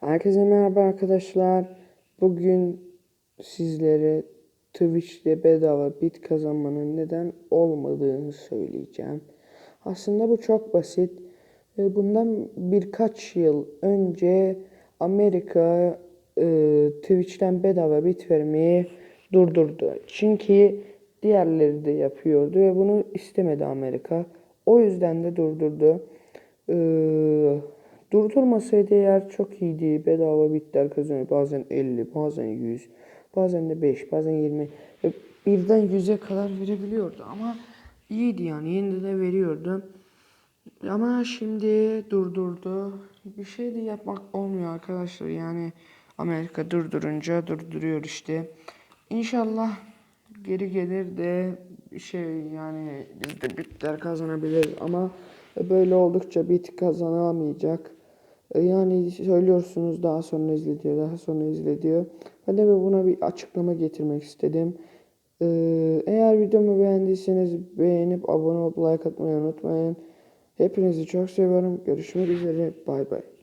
Herkese merhaba arkadaşlar. Bugün sizlere Twitch'te bedava bit kazanmanın neden olmadığını söyleyeceğim. Aslında bu çok basit. Bundan birkaç yıl önce Amerika e, Twitch'ten bedava bit vermeyi durdurdu. Çünkü diğerleri de yapıyordu ve bunu istemedi Amerika. O yüzden de durdurdu. Ee, durdurmasaydı eğer çok iyiydi. Bedava bitler kazanıyor. Bazen 50, bazen 100, bazen de 5, bazen 20. Ve birden 100'e kadar verebiliyordu ama iyiydi yani. Yine de veriyordu. Ama şimdi durdurdu. Bir şey de yapmak olmuyor arkadaşlar. Yani Amerika durdurunca durduruyor işte. İnşallah geri gelir de şey yani biz de bitler kazanabiliriz ama böyle oldukça bit kazanamayacak. E, Yani söylüyorsunuz daha sonra izle diyor, daha sonra izle diyor. Ben de buna bir açıklama getirmek istedim. E, Eğer videomu beğendiyseniz beğenip abone olup like atmayı unutmayın. Hepinizi çok seviyorum. Görüşmek üzere. Bay bay.